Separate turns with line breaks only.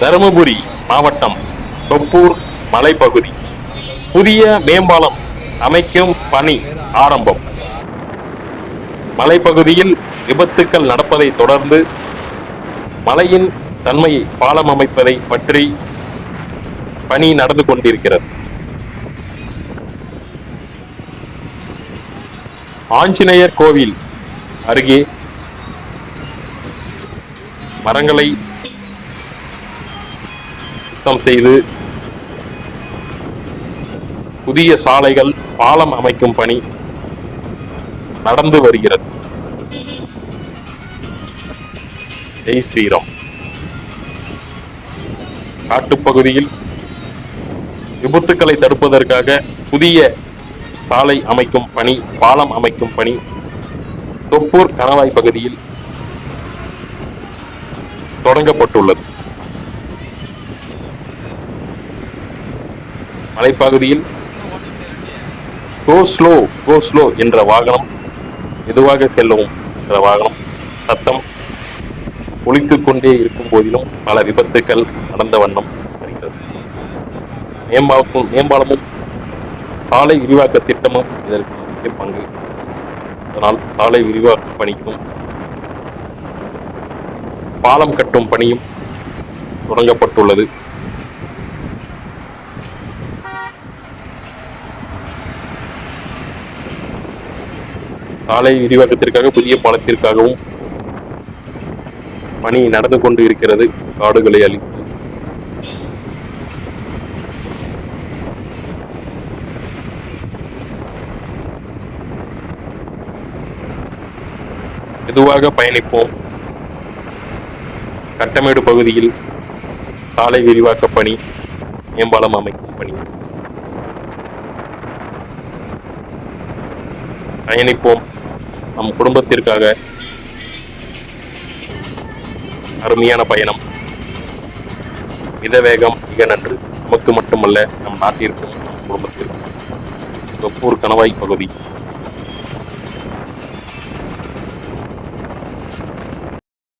தருமபுரி மாவட்டம் தொப்பூர் மலைப்பகுதி. புதிய மேம்பாலம் அமைக்கும் பணி ஆரம்பம். மலைப்பகுதியில் விபத்துக்கள் நடப்பதை தொடர்ந்து மலையின் தன்மையை பாலம் அமைப்பதை பற்றி பணி நடந்து கொண்டிருக்கிறது. ஆஞ்சநேயர் கோவில் அருகே மரங்களை சுத்தம் செய்து புதிய சாலைகள் பாலம் அமைக்கும் பணி நடந்து வருகிறது. ஜெய் ஸ்ரீராம். காட்டுப்பகுதியில் விபத்துக்களை தடுப்பதற்காக புதிய சாலை அமைக்கும் பணி பாலம் அமைக்கும் பணி தொப்பூர் கணவாய் பகுதியில் தொடங்கப்பட்டுள்ளது. மலைப்பகுதியில் கோ ஸ்லோ கோ ஸ்லோ என்ற வாகனம் மெதுவாக செல்லவும் என்ற வாகனம் சத்தம் ஒழித்து கொண்டே இருக்கும் போதிலும் பல விபத்துக்கள் நடந்த வண்ணம் வருகிறது மேம்பாலமும் மேம்பாலமும் சாலை விரிவாக்க திட்டமும் இதற்கு முக்கிய பங்கு. அதனால் சாலை விரிவாக்க பணிக்கும் பாலம் கட்டும் பணியும் தொடங்கப்பட்டுள்ளது. சாலை விரிவாக்கத்திற்காக புதிய பாலத்திற்காகவும் பணி நடந்து கொண்டு இருக்கிறது. காடுகளை அழித்து. மெதுவாக பயணிப்போம். கட்டமேடு பகுதியில் சாலை விரிவாக்க பணி மேம்பாலம் அமைக்கும் பணி. பயணிப்போம். நம் குடும்பத்திற்காக அருமையான பயணம். மித வேகம் மிக நன்று. நமக்கு மட்டுமல்ல நம் நாட்டிற்கும் நம் குடும்பத்திற்கும். தொப்பூர் கணவாய் பகுதி.